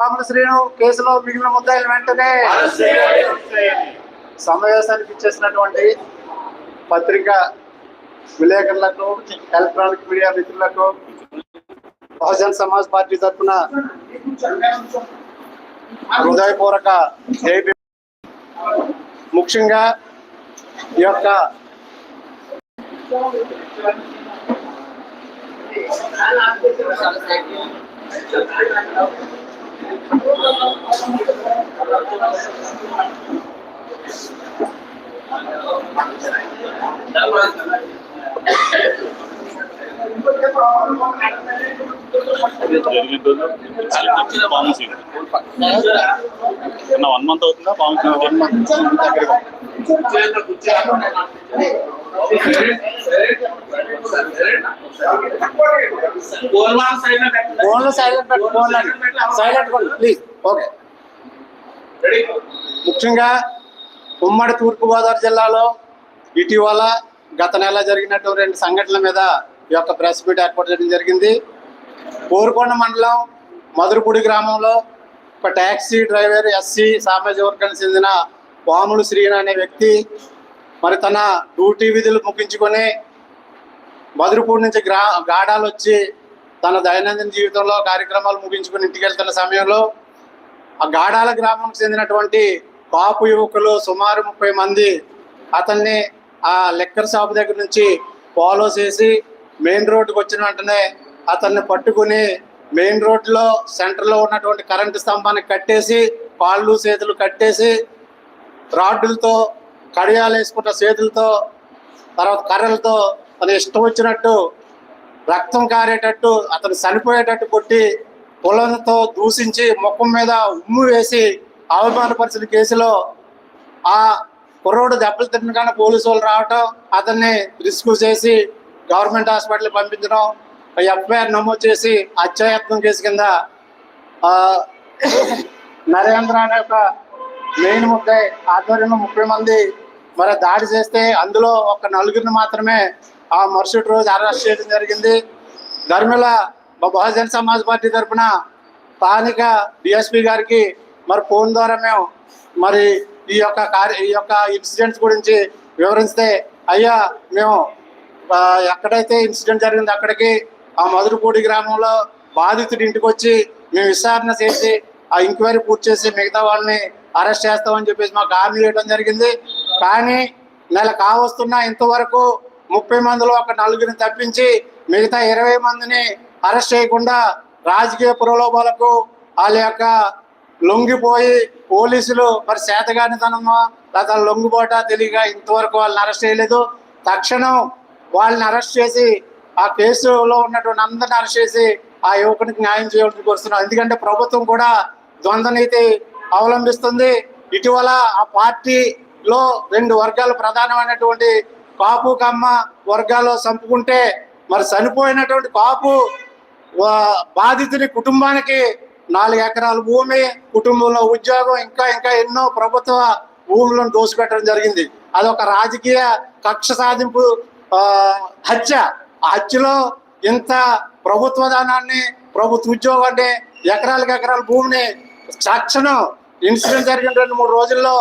పాముల శ్రీను కేసులో మిగిలిన ముద్దాయిలు వెంటనే సమావేశానికి ఇచ్చేసినటువంటి పత్రిక విలేకరులకు ఎలక్ట్రానిక్ మీడియా మిత్రులకు బహుజన్ సమాజ్ పార్టీ తరఫున హృదయపూర్వక ముఖ్యంగా ఈ యొక్క వన్ మంత్ అవుతుందా పాము సీన్ ఫోన్లో సైలెంట్ పెట్టు ఫోన్లో సైలెంట్ ప్లీజ్ ఓకే ముఖ్యంగా ఉమ్మడి తూర్పుగోదావరి జిల్లాలో ఇటీవల గత నెల జరిగినట్టు రెండు సంఘటనల మీద ఈ యొక్క ప్రెస్ మీట్ ఏర్పాటు చేయడం జరిగింది. కోరుకొండ మండలం మధురపూడి గ్రామంలో ఒక ట్యాక్సీ డ్రైవర్ ఎస్సీ సామాజిక వర్గానికి చెందిన పాములు శ్రీను అనే వ్యక్తి మరి తన డ్యూటీ విధులు ముగించుకొని మధురపూడి నుంచి గ్రా గాడాలు వచ్చి తన దైనందిన జీవితంలో కార్యక్రమాలు ముగించుకొని ఇంటికి వెళ్తున్న సమయంలో ఆ గాడాల గ్రామంకి చెందినటువంటి కాపు యువకులు సుమారు ముప్పై మంది అతన్ని ఆ లెక్కర్ షాప్ దగ్గర నుంచి ఫాలో చేసి మెయిన్ రోడ్డుకు వచ్చిన వెంటనే అతన్ని పట్టుకుని మెయిన్ రోడ్లో సెంటర్లో ఉన్నటువంటి కరెంటు స్తంభాన్ని కట్టేసి కాళ్ళు చేతులు కట్టేసి రాడ్డులతో కడియాలు వేసుకుంట చేతులతో తర్వాత కర్రలతో అది ఇష్టం వచ్చినట్టు రక్తం కారేటట్టు అతను చనిపోయేటట్టు కొట్టి పొలంతో దూషించి ముఖం మీద ఉమ్ము వేసి అవమానపరిచిన కేసులో ఆ కుర్రోడు దెబ్బలు తినగానే పోలీసు వాళ్ళు రావటం అతన్ని రిస్క్ చేసి గవర్నమెంట్ హాస్పిటల్కి పంపించడం ఎఫ్ఐఆర్ నమోదు చేసి హత్యాయత్నం కేసు కింద నరేంద్ర అనే ఒక మెయిన్ ముద్దాయి ఆధ్వర్యంలో ముప్పై మంది మరి దాడి చేస్తే అందులో ఒక నలుగురిని మాత్రమే ఆ మరుసటి రోజు అరెస్ట్ చేయడం జరిగింది. ధర్మిల బహుజన్ సమాజ్ పార్టీ తరఫున స్థానిక డిఎస్పి గారికి మరి ఫోన్ ద్వారా మేము మరి ఈ యొక్క కార్య ఈ యొక్క ఇన్సిడెంట్స్ గురించి వివరిస్తే అయ్యా మేము ఎక్కడైతే ఇన్సిడెంట్ జరిగింది అక్కడికి ఆ మధురపూడి గ్రామంలో బాధితుడి ఇంటికి వచ్చి మేము విచారణ చేసి ఆ ఎంక్వైరీ పూర్తి చేసి మిగతా వాళ్ళని అరెస్ట్ చేస్తామని చెప్పేసి మాకు హామీ ఇవ్వడం జరిగింది. కానీ నెల కావస్తున్నా ఇంతవరకు ముప్పై మందిలో ఒక నలుగురిని తప్పించి మిగతా ఇరవై మందిని అరెస్ట్ చేయకుండా రాజకీయ ప్రలోభాలకు వాళ్ళ యొక్క లొంగిపోయి పోలీసులు మరి చేతగానితనమో లేదా లొంగిపోట తెలియక ఇంతవరకు వాళ్ళని అరెస్ట్ చేయలేదు. తక్షణం వాళ్ళని అరెస్ట్ చేసి ఆ కేసులో ఉన్నటువంటి అందరిని అరెస్ట్ చేసి ఆ యువకునికి న్యాయం చేయవలసి కోరుతున్నాం ఎందుకంటే ప్రభుత్వం కూడా ద్వంద్వ నీతి అవలంబిస్తుంది. ఇటీవల ఆ పార్టీ లో రెండు వర్గాలు ప్రధానమైనటువంటి కాపు కమ్మ వర్గాల్లో చంపుకుంటే మరి చనిపోయినటువంటి కాపు బాధితుని కుటుంబానికి నాలుగు ఎకరాల భూమి కుటుంబంలో ఉద్యోగం ఇంకా ఇంకా ఎన్నో ప్రభుత్వ భూములను దోసిపెట్టడం జరిగింది. అదొక రాజకీయ కక్ష సాధింపు హత్య. ఆ హత్యలో ఇంత ప్రభుత్వ దానాన్ని ప్రభుత్వ ఉద్యోగాన్ని ఎకరాలకు ఎకరాల భూమిని చచ్చను ఇన్సిడెంట్ జరిగిన రెండు మూడు రోజుల్లో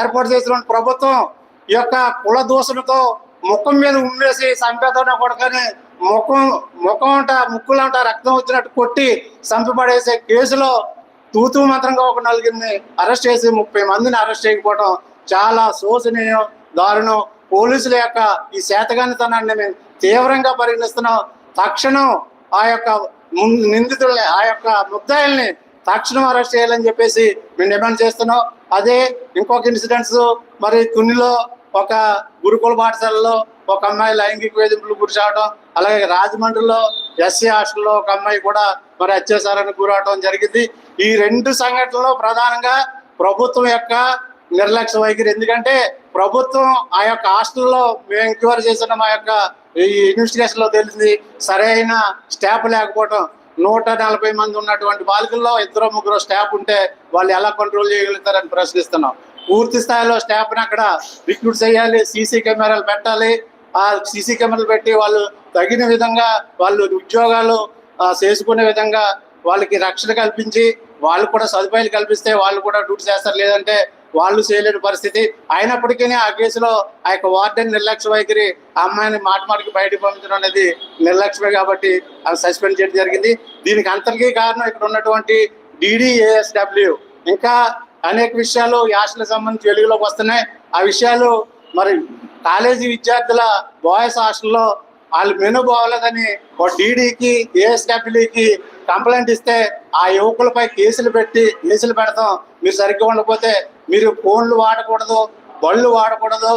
ఏర్పాటు చేసిన ప్రభుత్వం ఈ యొక్క కుల దూషణతో ముఖం మీద ఉమ్మేసి చంపేతోనే కొడకని ముఖం ముఖం అంట ముక్కులంట రక్తం వచ్చినట్టు కొట్టి చంపబడేసే కేసులో తూతూ మంత్రంగా ఒక నలుగురిని అరెస్ట్ చేసి ముప్పై మందిని అరెస్ట్ చేయకపోవడం చాలా శోచనీయం దారుణం. పోలీసుల యొక్క ఈ శాతగానితనాన్ని మేము తీవ్రంగా పరిగణిస్తున్నాం. తక్షణం ఆ యొక్క నిందితుల్ని ఆ యొక్క ముద్దాయిల్ని తక్షణం అరెస్ట్ చేయాలని చెప్పేసి మేము డిమాండ్ చేస్తున్నాం. అదే ఇంకొక ఇన్సిడెంట్స్ మరి తునిలో ఒక గురుకుల పాఠశాలలో ఒక అమ్మాయి లైంగిక వేధింపులు గురి చావడం అలాగే రాజమండ్రిలో ఎస్సీ హాస్టల్లో ఒక అమ్మాయి కూడా మరి అత్యాచారానికి గురవడం జరిగింది. ఈ రెండు సంఘటనలో ప్రధానంగా ప్రభుత్వం యొక్క నిర్లక్ష్య వైఖరి. ఎందుకంటే ప్రభుత్వం ఆ యొక్క హాస్టల్లో మేము ఎంక్వైరీ చేసిన మా యొక్క ఈ ఇన్వెస్టిగేషన్లో తెలిసింది సరైన స్టాఫ్ లేకపోవడం నూట నలభై మంది ఉన్నటువంటి బాలికల్లో ఇద్దరు ముగ్గురు స్టాఫ్ ఉంటే వాళ్ళు ఎలా కంట్రోల్ చేయగలుగుతారని ప్రశ్నిస్తున్నాం. పూర్తి స్థాయిలో స్టాఫ్ని అక్కడ రిక్రూట్ చేయాలి సీసీ కెమెరాలు పెట్టాలి. ఆ సీసీ కెమెరాలు పెట్టి వాళ్ళు తగిన విధంగా వాళ్ళు ఉద్యోగాలు చేసుకునే విధంగా వాళ్ళకి రక్షణ కల్పించి వాళ్ళు కూడా సదుపాయాలు కల్పిస్తే వాళ్ళు కూడా డ్యూటీ చేస్తారు. లేదంటే వాళ్ళు చేయలేని పరిస్థితి. అయినప్పటికీ ఆ కేసులో ఆ యొక్క వార్డెన్ నిర్లక్ష్య వైఖరి ఆ అమ్మాయిని మాట మాటికి బయటకు పంపించడం అనేది నిర్లక్ష్యమే కాబట్టి అది సస్పెండ్ చేయడం జరిగింది. దీనికి అంతటికీ కారణం ఇక్కడ ఉన్నటువంటి డిడిఏఎస్డబ్ల్యూ. ఇంకా అనేక విషయాలు ఈ సంబంధించి వెలుగులోకి వస్తున్నాయి. ఆ విషయాలు మరి కాలేజీ విద్యార్థుల బాయ్స్ హాస్టల్లో వాళ్ళు మెను బాగోలేదని ఒక డీడీకి ఏఎస్డబ్ల్యూకి కంప్లైంట్ ఇస్తే ఆ యువకులపై కేసులు పెట్టి కేసులు పెడతాం. మీరు సరిగ్గా ఉండకపోతే మీరు ఫోన్లు వాడకూడదు బళ్ళు వాడకూడదు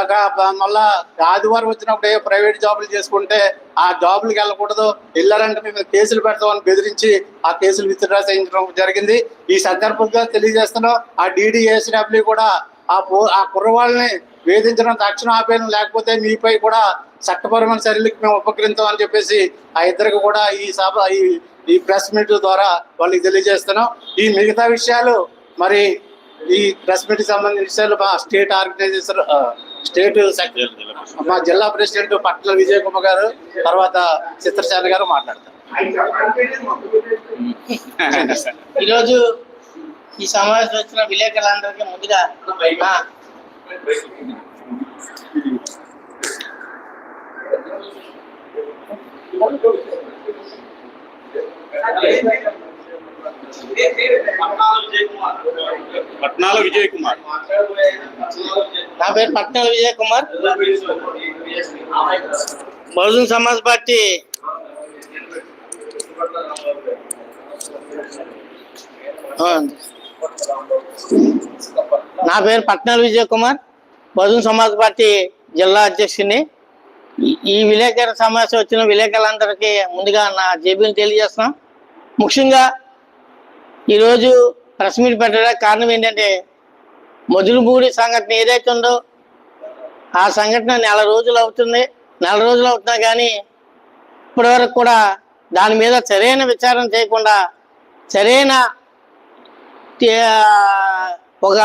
ఒక మళ్ళా ఆదివారం వచ్చినప్పుడు ఏ ప్రైవేట్ జాబులు చేసుకుంటే ఆ జాబులకు వెళ్ళకూడదు. వెళ్ళారంటే మేము కేసులు పెడతామని బెదిరించి ఆ కేసులు విత్డ్రా చేయించడం జరిగింది. ఈ సందర్భంగా తెలియజేస్తున్నాం. ఆ డీడీఎస్డబ్ల్యూ కూడా ఆ ఆ కుర్రవాళ్ళని వేధించడం తక్షణం ఆపేయడం లేకపోతే మీపై కూడా చట్టపరమైన చర్యలకు మేము ఉపకరిస్తాం అని చెప్పేసి ఆ ఇద్దరికి కూడా ఈ సభ ఈ ఈ ప్రెస్ మీట్ ద్వారా వాళ్ళకి తెలియజేస్తున్నాం. ఈ మిగతా విషయాలు మరి ఈ ప్రెస్ మీట్ సంబంధించిన మా స్టేట్ ఆర్గనైజేషన్ స్టేట్ సెక్రటరీ మా జిల్లా ప్రెసిడెంట్ పట్ల విజయ్ కుమార్ గారు తర్వాత చిత్రశాల గారు మాట్లాడతారు. ఈరోజు ఈ సమావేశం వచ్చిన విలేకరులందరికీ ముందుగా నా పట్నాల విజయ్ కుమార్. నా పేరు పట్నాల విజయ్ కుమార్. బహుజన్ సమాజ్ పార్టీ. నా పేరు పట్నాల విజయ్ కుమార్. బహుజన్ సమాజ్ పార్టీ జిల్లా అధ్యక్షుని ఈ- ఈ విలేకరుల సమావేశం వచ్చిన విలేకరులందరికీ ముందుగా నా జేబీని తెలియజేస్తున్నాం. ముఖ్యంగా ఈరోజు ప్రెస్ మీట్ పెట్టడానికి కారణం ఏంటంటే మొదలుపూడి సంఘటన ఏదైతే ఉందో ఆ సంఘటన నెల రోజులు అవుతుంది. నెల రోజులు అవుతున్నా కానీ ఇప్పటివరకు కూడా దాని మీద సరైన విచారణ చేయకుండా సరైన ఒక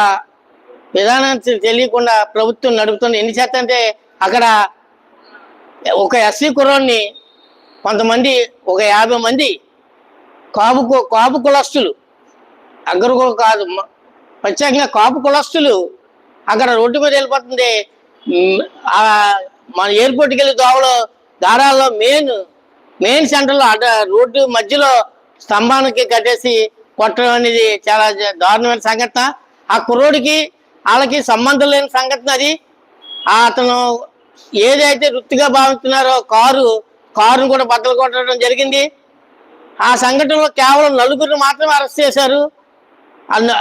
విధానం తెలియకుండా ప్రభుత్వం నడుపుతుంది. ఎన్ని చేత అంటే అక్కడ ఒక ఎస్సీ కుర్రాన్ని కొంతమంది ఒక యాభై మంది కాపు కాపు కులస్తులు అగ్రకులు కాదు. ప్రత్యేకంగా కాపు కులస్తులు అక్కడ రోడ్డు మీద వెళ్ళిపోతుంది మన ఎయిర్పోర్ట్కి వెళ్ళి దోవలో దారాల్లో మెయిన్ మెయిన్ సెంటర్లో అడ్డ రోడ్డు మధ్యలో స్తంభానికి కట్టేసి కొట్టడం అనేది చాలా దారుణమైన సంఘటన. ఆ కుర్రోడికి వాళ్ళకి సంబంధం లేని సంఘటన అది. అతను ఏదైతే వృత్తిగా భావిస్తున్నారో కారు కారును కూడా బద్దలు కొట్టడం జరిగింది. ఆ సంఘటనలో కేవలం నలుగురిని మాత్రమే అరెస్ట్ చేశారు. అందు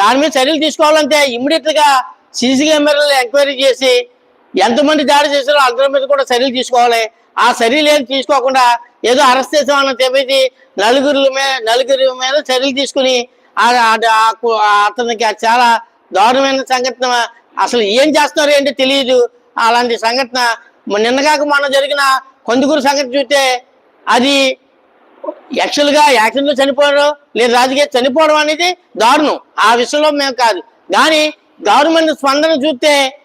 దాని మీద చర్యలు తీసుకోవాలంటే ఇమ్మీడియట్గా సీసీ కెమెరాలు ఎంక్వైరీ చేసి ఎంతమంది దాడి చేశారో అందరి మీద కూడా చర్యలు తీసుకోవాలి. ఆ చర్యలు ఏం తీసుకోకుండా ఏదో అరెస్ట్ చేసామని చెప్పేసి నలుగురు మీద నలుగురి మీద చర్యలు తీసుకుని అతనికి చాలా దారుణమైన సంఘటన అసలు ఏం చేస్తున్నారు ఏంటో తెలియదు. అలాంటి సంఘటన నిన్నగాక మొన్న జరిగిన కొందుకూరు సంఘటన చూస్తే అది యాక్చువల్గా యాక్సిడెంట్ చనిపోవడం లేదా రాజకీయ చనిపోవడం అనేది దారుణం. ఆ విషయంలో మేము కాదు. కానీ గవర్నమెంట్ స్పందన చూస్తే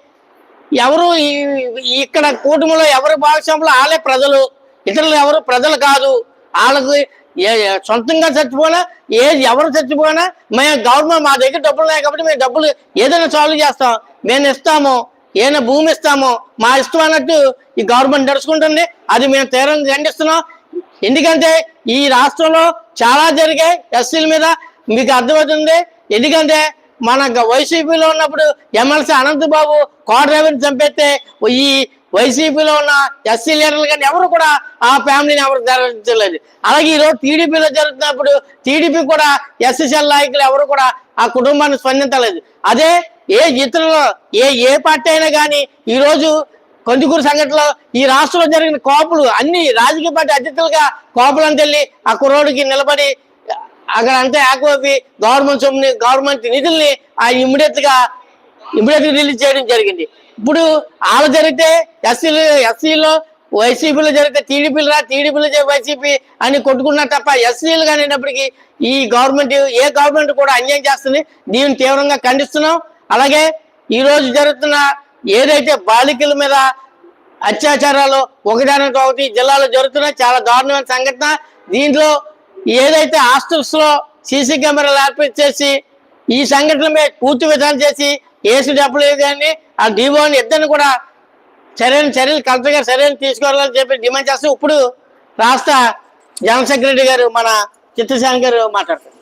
ఎవరు ఈ- ఇక్కడ కూటమిలో ఎవరి భాగస్వాములు? వాళ్ళే ప్రజలు. ఇతరులు ఎవరు? ప్రజలు కాదు. వాళ్ళకు సొంతంగా చచ్చిపోయినా ఏది ఎవరు చచ్చిపోయినా మేము గవర్నమెంట్ మా దగ్గర డబ్బులు ఉన్నాయి కాబట్టి మేము డబ్బులు ఏదైనా సాల్వ్ చేస్తాం. మేము ఇస్తాము. ఏదైనా భూమి ఇస్తాము. మా ఇష్టం అన్నట్టు ఈ గవర్నమెంట్ నడుచుకుంటుంది. అది మేము తీరం ఖండిస్తున్నాం. ఎందుకంటే ఈ రాష్ట్రంలో చాలా జరిగాయి ఎస్సీల మీద మీకు అర్థమవుతుంది. ఎందుకంటే మన వైసీపీలో ఉన్నప్పుడు ఎమ్మెల్సీ అనంతబాబు కార్ చంపేస్తే ఈ వైసీపీలో ఉన్న ఎస్సీ లీడర్లు కానీ ఎవరు కూడా ఆ ఫ్యామిలీని ఎవరు ధరించలేదు. అలాగే ఈరోజు టీడీపీలో జరుగుతున్నప్పుడు టీడీపీ కూడా ఎస్సీసీఎల్ నాయకులు ఎవరు కూడా ఆ కుటుంబాన్ని స్పందించలేదు. అదే ఏ ఇతరులు ఏ ఏ పార్టీ అయినా కానీ ఈరోజు కందుకూరు సంఘటనలో ఈ రాష్ట్రంలో జరిగిన కోపులు అన్ని రాజకీయ పార్టీ అధ్యక్షులుగా కోపులను తెల్లి ఆ కుర్రోడికి నిలబడి అక్కడ అంతా ఆకోపి గవర్నమెంట్ సొమ్ముని గవర్నమెంట్ నిధుల్ని ఆ ఇమ్మీడియట్గా ఇమ్మీడియట్ రిలీజ్ చేయడం జరిగింది. ఇప్పుడు ఆలు జరిగితే ఎస్సీలు ఎస్సీలో వైసీపీలో జరిగితే టీడీపీలు రా టీడీపీలో వైసీపీ అని కొట్టుకున్నా తప్ప ఎస్సీలు కానినప్పటికీ ఈ గవర్నమెంట్ ఏ గవర్నమెంట్ కూడా అన్యాయం చేస్తుంది. దీన్ని తీవ్రంగా ఖండిస్తున్నాం. అలాగే ఈ రోజు జరుగుతున్న ఏదైతే బాలికల మీద అత్యాచారాలు ఒకదానికి ఒకటి జిల్లాలో జరుగుతున్నాయి చాలా దారుణమైన సంఘటన. దీంట్లో ఏదైతే హాస్టల్స్లో సీసీ కెమెరాలు ఏర్పాటు చేసి ఈ సంఘటన మీద పూర్తి విధానం చేసి ఏసు డబ్బులు కానీ ఆ డివోని ఇద్దరిని కూడా సరైన చర్యలు కలెక్టర్ గారు సరైన తీసుకోవాలని చెప్పి డిమాండ్ చేస్తూ ఇప్పుడు రాష్ట్ర జనరల్ సెక్రటరీ గారు మన చిత్తశాంతి గారు మాట్లాడతారు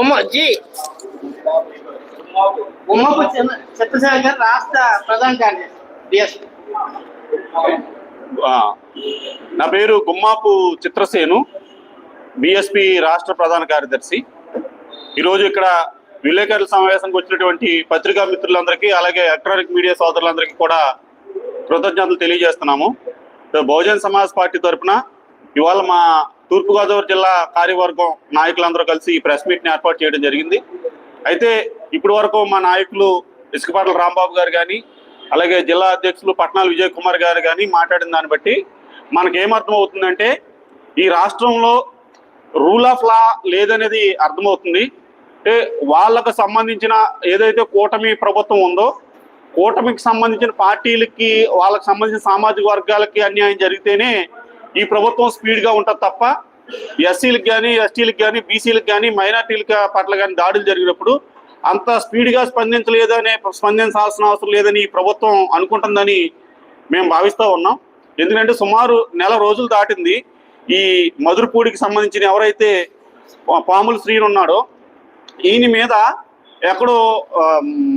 ఉమ్మ జీ. ఉమ్మకు చంద్రశేఖర్ గారు రాష్ట్ర ప్రధాన కార్యదర్శి డిఎస్పీ నా పేరు గుమ్మాపు చిత్రసేను బిఎస్పి రాష్ట్ర ప్రధాన కార్యదర్శి. ఈరోజు ఇక్కడ విలేకరుల సమావేశానికి వచ్చినటువంటి పత్రికా మిత్రులందరికీ అలాగే ఎలక్ట్రానిక్ మీడియా సోదరులందరికీ కూడా కృతజ్ఞతలు తెలియజేస్తున్నాము. బహుజన్ సమాజ్ పార్టీ తరఫున ఇవాళ మా తూర్పుగోదావరి జిల్లా కార్యవర్గం నాయకులందరూ కలిసి ఈ ప్రెస్ మీట్ని ఏర్పాటు చేయడం జరిగింది. అయితే ఇప్పటి వరకు మా నాయకులు ఇసుకపాట్ల రాంబాబు గారు కానీ అలాగే జిల్లా అధ్యక్షులు పట్నాల విజయ్ కుమార్ గారు కానీ మాట్లాడిన దాన్ని బట్టి మనకి ఏమర్థం అవుతుందంటే ఈ రాష్ట్రంలో రూల్ ఆఫ్ లా లేదనేది అర్థమవుతుంది. అంటే వాళ్ళకు సంబంధించిన ఏదైతే కూటమి ప్రభుత్వం ఉందో కూటమికి సంబంధించిన పార్టీలకి వాళ్ళకి సంబంధించిన సామాజిక వర్గాలకి అన్యాయం జరిగితేనే ఈ ప్రభుత్వం స్పీడ్గా ఉంటుంది తప్ప ఎస్సీలకు కానీ ఎస్టీలకు కానీ బీసీలకు కానీ మైనార్టీలకు పట్ల కానీ దాడులు జరిగినప్పుడు అంత స్పీడ్గా స్పందించలేదనే స్పందించాల్సిన అవసరం లేదని ఈ ప్రభుత్వం అనుకుంటుందని మేము భావిస్తూ ఉన్నాం. ఎందుకంటే సుమారు నెల రోజులు దాటింది. ఈ మధురపూడికి సంబంధించిన ఎవరైతే పాముల శ్రీను ఉన్నాడో ఈయన మీద ఎక్కడో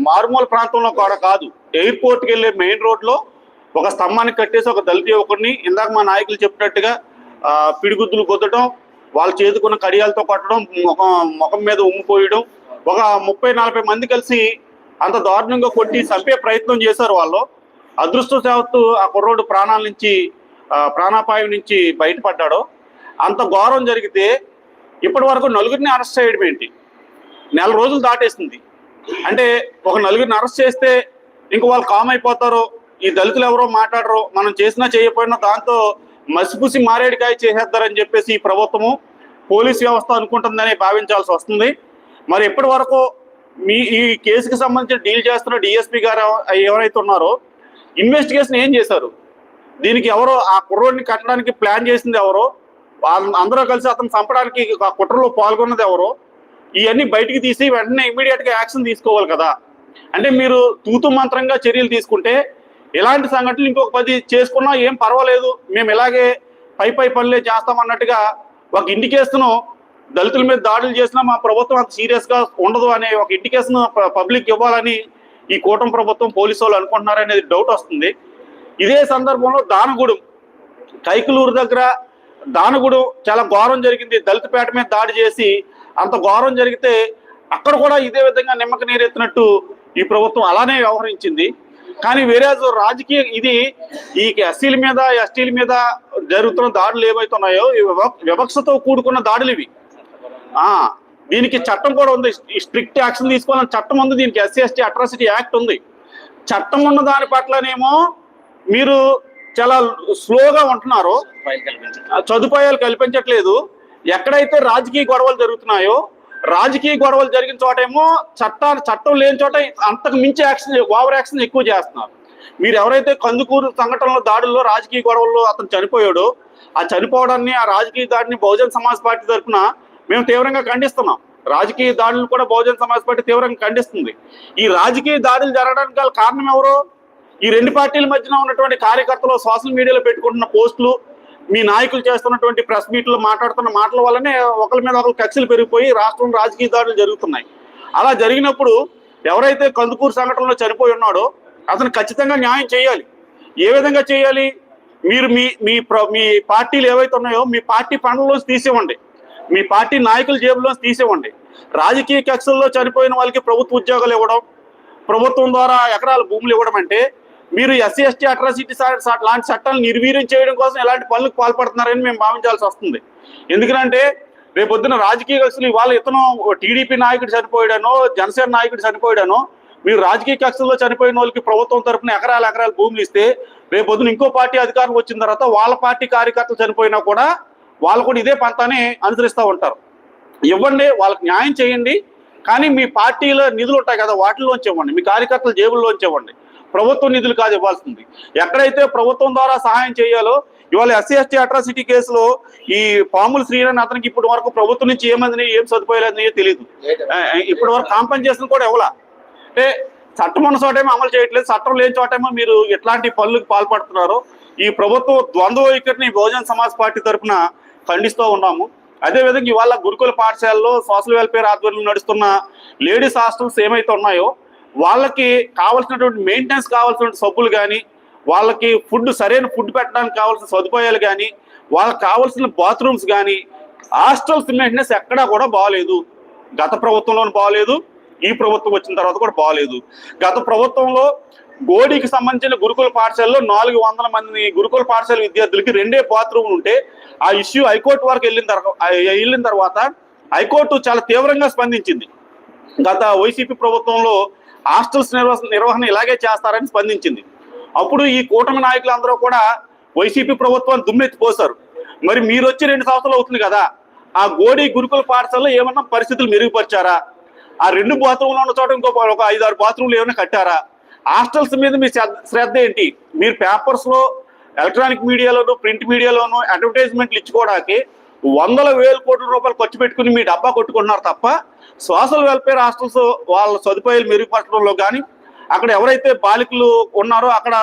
మారుమూల ప్రాంతంలో కూడా కాదు ఎయిర్పోర్ట్కి వెళ్ళే మెయిన్ రోడ్లో ఒక స్తంభానికి కట్టేసి ఒక దళిత యువకుడిని ఇందాక మా నాయకులు చెప్పినట్టుగా పిడిగుద్దులు గుద్దడం వాళ్ళ చేతుకున్న కడియాలతో కొట్టడం ముఖం ముఖం మీద ఉమ్మిపోయడం ఒక ముప్పై నలభై మంది కలిసి అంత దారుణంగా కొట్టి చంపే ప్రయత్నం చేశారు వాళ్ళు. అదృష్టశావత్తు ఆ కుర్రోడు ప్రాణాల నుంచి ప్రాణాపాయం నుంచి బయటపడ్డాడు. అంత ఘోరం జరిగితే ఇప్పటి వరకు నలుగురిని అరెస్ట్ చేయడం ఏంటి? నెల రోజులు దాటేస్తుంది అంటే ఒక నలుగురిని అరెస్ట్ చేస్తే ఇంక వాళ్ళు కామ్ అయిపోతారో ఈ దళితులు ఎవరో మాట్లాడరు. మనం చేసినా చేయకపోయినా దాంతో మసిపూసి మారేడుకాయ చేసేద్దారని చెప్పేసి ఈ ప్రభుత్వము పోలీస్ వ్యవస్థ అనుకుంటుందని భావించాల్సి వస్తుంది. మరి ఇప్పటి వరకు మీ ఈ కేసుకి సంబంధించి డీల్ చేస్తున్న డిఎస్పీ గారు ఎవరైతే ఉన్నారో ఇన్వెస్టిగేషన్ ఏం చేశారు? దీనికి ఎవరో ఆ కుర్రోడిని కట్టడానికి ప్లాన్ చేసింది ఎవరో వాళ్ళ- అందరూ కలిసి అతను చంపడానికి ఆ కుట్రలో పాల్గొన్నది ఎవరో ఇవన్నీ బయటికి తీసి వెంటనే ఇమీడియట్గా యాక్షన్ తీసుకోవాలి కదా. అంటే మీరు తూతు మంత్రంగా చర్యలు తీసుకుంటే ఇలాంటి సంఘటనలు ఇంకొక పది చేసుకున్నా ఏం పర్వాలేదు. మేము ఇలాగే పై పై పనులే చేస్తామన్నట్టుగా ఒక ఇండికేషన్ దళితుల మీద దాడులు చేసినా మా ప్రభుత్వం అంత సీరియస్గా ఉండదు అనే ఒక ఇండికేషన్ పబ్లిక్ ఇవ్వాలని ఈ కూటమి ప్రభుత్వం పోలీసు వాళ్ళు అనుకుంటున్నారనేది డౌట్ వస్తుంది. ఇదే సందర్భంలో దానగూడెం కైకులూరు దగ్గర దానగూడెం చాలా ఘోరం జరిగింది. దళితపేట మీద దాడి చేసి అంత ఘోరం జరిగితే అక్కడ కూడా ఇదే విధంగా నిమ్మక నీరెత్తినట్టు ఈ ప్రభుత్వం అలానే వ్యవహరించింది. కానీ వేరే రాజకీయ ఇది ఈ ఎస్సీల మీద ఎస్టీల మీద జరుగుతున్న దాడులు ఏవైతున్నాయో వివక్షతో కూడుకున్న దాడులు ఇవి. ఆ దీనికి చట్టం కూడా ఉంది. స్ట్రిక్ట్ యాక్షన్ తీసుకోవాలని చట్టం ఉంది. దీనికి ఎస్సీ ఎస్టీ అట్రాసిటీ యాక్ట్ ఉంది. చట్టం ఉన్న దాని పట్లనేమో మీరు చాలా స్లోగా ఉంటున్నారు. సదుపాయాలు కల్పించట్లేదు. ఎక్కడైతే రాజకీయ గొడవలు జరుగుతున్నాయో రాజకీయ గొడవలు జరిగిన చోటేమో చట్టాలు చట్టం లేని చోట అంతకు మించి యాక్షన్ ఓవర్ యాక్షన్ ఎక్కువ చేస్తున్నారు. మీరు ఎవరైతే కందుకూరు సంఘటనలో దాడుల్లో రాజకీయ గొడవల్లో అతను చనిపోయాడో ఆ చనిపోవడాన్ని ఆ రాజకీయ దాడిని బహుజన్ సమాజ్ పార్టీ తరఫున మేము తీవ్రంగా ఖండిస్తున్నాం. రాజకీయ దాడులు కూడా బహుజన్ సమాజ్ పార్టీ తీవ్రంగా ఖండిస్తుంది. ఈ రాజకీయ దాడులు జరగడానికి గల కారణం ఎవరు? ఈ రెండు పార్టీల మధ్యన ఉన్నటువంటి కార్యకర్తలు సోషల్ మీడియాలో పెట్టుకుంటున్న పోస్టులు మీ నాయకులు చేస్తున్నటువంటి ప్రెస్ మీట్లు మాట్లాడుతున్న మాటల వల్లనే ఒకరి మీద ఒకరు కక్షలు పెరిగిపోయి రాష్ట్రంలో రాజకీయ దాడులు జరుగుతున్నాయి. అలా జరిగినప్పుడు ఎవరైతే కందుకూరు సంఘటనలో చనిపోయి ఉన్నాడో అతను ఖచ్చితంగా న్యాయం చేయాలి. ఏ విధంగా చేయాలి? మీరు మీ మీ ప్ర- మీ పార్టీలు ఏవైతే ఉన్నాయో మీ పార్టీ పనుల్లోంచి తీసివ్వండి. మీ పార్టీ నాయకుల జేబులోంచి తీసివ్వండి. రాజకీయ కక్షల్లో చనిపోయిన వాళ్ళకి ప్రభుత్వ ఉద్యోగాలు ఇవ్వడం ప్రభుత్వం ద్వారా ఎకరాల భూములు ఇవ్వడం అంటే మీరు ఎస్సీ ఎస్టీ అట్రాసిటీ లాంటి చట్టాలను నిర్వీర్యం చేయడం కోసం ఎలాంటి పనులకు పాల్పడుతున్నారని మేము భావించాల్సి వస్తుంది. ఎందుకంటే రేపొద్దున రాజకీయ కక్షలు ఇవాళ ఇతను టీడీపీ నాయకుడు చనిపోయాడనో జనసేన నాయకుడు చనిపోయాడనో మీరు రాజకీయ కక్షల్లో చనిపోయిన వాళ్ళకి ప్రభుత్వం తరపున ఎకరాల ఎకరాల భూములు ఇస్తే రేపొద్దున ఇంకో పార్టీ అధికారం వచ్చిన తర్వాత వాళ్ళ పార్టీ కార్యకర్తలు చనిపోయినా కూడా వాళ్ళు కూడా ఇదే పంతానే అనుసరిస్తూ ఉంటారు. ఇవ్వండి వాళ్ళకి న్యాయం చేయండి కానీ మీ పార్టీలో నిధులు ఉంటాయి కదా వాటిల్లోంచి ఇవ్వండి మీ కార్యకర్తల జేబుల్లోంచి ఇవ్వండి. ప్రభుత్వం నిధులు కాదు ఇవ్వాల్సింది. ఎక్కడైతే ప్రభుత్వం ద్వారా సహాయం చేయాలో ఇవాళ ఎస్సీ ఎస్టీ అట్రాసిటీ కేసులో ఈ పాముల శ్రీరాని అతనికి ఇప్పటి వరకు ప్రభుత్వం నుంచి ఏమంది ఏం సదుపాయాలని తెలియదు ఇప్పటి వరకు కాంపెన్సేషన్ కూడా ఇవ్వాల. అంటే చట్టం ఉన్న చోటేమో అమలు చేయట్లేదు చట్టం లేని చోటేమో మీరు ఎట్లాంటి పనులకు పాల్పడుతున్నారో ఈ ప్రభుత్వ ద్వంద్వ వైఖరిని బహుజన్ సమాజ్ పార్టీ తరఫున ఖండిస్తూ ఉన్నాము. అదేవిధంగా ఇవాళ గురుకుల పాఠశాలలో సోషల్ వెల్ఫేర్ ఆధ్వర్యంలో నడుస్తున్న లేడీస్ హాస్టల్స్ ఏమైతే ఉన్నాయో వాళ్ళకి కావాల్సినటువంటి మెయింటెనెన్స్ కావాల్సినటువంటి సబ్బులు కానీ వాళ్ళకి ఫుడ్ సరైన ఫుడ్ పెట్టడానికి కావాల్సిన సదుపాయాలు కానీ వాళ్ళకి కావాల్సిన బాత్రూమ్స్ కానీ హాస్టల్స్ మెయింటెనెన్స్ ఎక్కడా కూడా బాగాలేదు గత ప్రభుత్వంలోనూ బాగాలేదు ఈ ప్రభుత్వం వచ్చిన తర్వాత కూడా బాగాలేదు గత ప్రభుత్వంలో గోడికి సంబంధించిన గురుకుల పాఠశాలలో నాలుగు వందల మంది గురుకుల పాఠశాల విద్యార్థులకి రెండే బాత్రూమ్లు ఉంటే ఆ ఇష్యూ హైకోర్టు వరకు వెళ్ళిన తర్వాత వెళ్ళిన తర్వాత హైకోర్టు చాలా తీవ్రంగా స్పందించింది. గత వైసీపీ ప్రభుత్వంలో హాస్టల్స్ నిర్వహణ నిర్వహణ ఇలాగే చేస్తారని స్పందించింది. అప్పుడు ఈ కూటమి నాయకులందరూ కూడా వైసీపీ ప్రభుత్వాన్ని దుమ్మెత్తిపోశారు. మరి మీరు వచ్చి రెండు సంవత్సరాలు అవుతుంది కదా ఆ గోడి గురుకుల పాఠశాలలో ఏమన్నా పరిస్థితులు మెరుగుపరిచారా? ఆ రెండు బాత్రూంలో ఉన్న చోట ఇంకో ఒక ఐదు ఆరు బాత్రూమ్లు ఏమైనా కట్టారా? హాస్టల్స్ మీద మీ శ్రద్ధ- శ్రద్ధ ఏంటి? మీరు పేపర్స్లో ఎలక్ట్రానిక్ మీడియాలోను ప్రింట్ మీడియాలోను అడ్వర్టైజ్మెంట్లు ఇచ్చుకోవడానికి వందల వేల కోట్ల రూపాయలు ఖర్చు పెట్టుకుని మీ డబ్బా కొట్టుకుంటున్నారు తప్ప సోషల్ వెల్ఫేర్ హాస్టల్స్ వాళ్ళ సదుపాయాలు మెరుగుపరచడంలో కానీ అక్కడ ఎవరైతే బాలికలు ఉన్నారో అక్కడ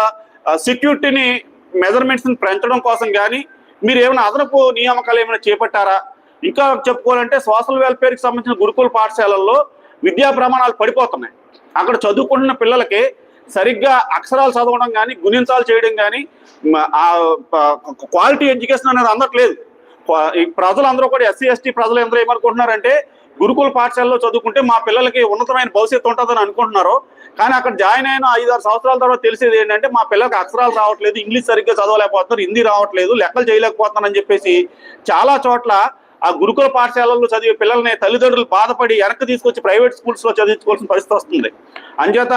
సెక్యూరిటీని మెజర్మెంట్స్ని పెంచడం కోసం కానీ మీరు ఏమైనా అదనపు నియామకాలు ఏమైనా చేపట్టారా? ఇంకా చెప్పుకోవాలంటే సోషల్ వెల్ఫేర్కి సంబంధించిన గురుకుల పాఠశాలల్లో విద్యా ప్రమాణాలు పడిపోతున్నాయి. అక్కడ చదువుకుంటున్న పిల్లలకి సరిగ్గా అక్షరాలు చదవడం కానీ గుణించాలు చేయడం కానీ క్వాలిటీ ఎడ్యుకేషన్ అనేది అందట్లేదు. ఈ ప్రజలందరూ కూడా ఎస్సీ ఎస్టీ ప్రజలు అందరూ ఏమనుకుంటున్నారంటే గురుకుల పాఠశాలలో చదువుకుంటే మా పిల్లలకి ఉన్నతమైన భవిష్యత్తు ఉంటుందని అనుకుంటున్నారు. కానీ అక్కడ జాయిన్ అయిన ఐదు ఆరు సంవత్సరాల తర్వాత తెలిసేది ఏంటంటే మా పిల్లలకి అక్షరాలు రావట్లేదు ఇంగ్లీష్ సరిగ్గా చదవలేకపోతున్నారు హిందీ రావట్లేదు లెక్కలు చేయలేకపోతున్నారని చెప్పేసి చాలా చోట్ల ఆ గురుకుల పాఠశాలల్లో చదివే పిల్లల్ని తల్లిదండ్రులు బాధపడి వెనక్కి తీసుకొచ్చి ప్రైవేట్ స్కూల్స్లో చదివించుకోవాల్సిన పరిస్థితి వస్తుంది. అంచేత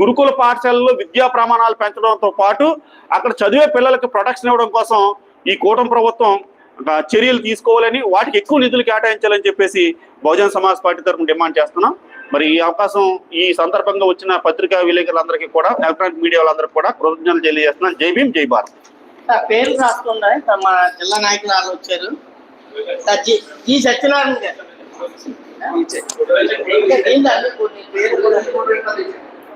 గురుకుల పాఠశాలలో విద్యా ప్రమాణాలు పెంచడంతో పాటు అక్కడ చదివే పిల్లలకి ప్రొటెక్షన్ ఇవ్వడం కోసం ఈ కూటమి ప్రభుత్వం చర్యలు తీసుకోవాలని వాటికి ఎక్కువ నిధులు కేటాయించాలని చెప్పేసి బహుజన సమాజ్ పార్టీ తరఫున డిమాండ్ చేస్తున్నాం. మరి ఈ అవకాశం ఈ సందర్భంగా వచ్చిన పత్రికా విలేకరులందరికీ కూడా ఎలక్ట్రానిక్ మీడియా వాళ్ళందరికీ కూడా కృతజ్ఞతలు తెలియజేస్తున్నాను జై భీమ్ జై భారత్. పేరు మా జిల్లా నాయకులు వాళ్ళు వచ్చారు. జి సత్యనారాయణ గారు.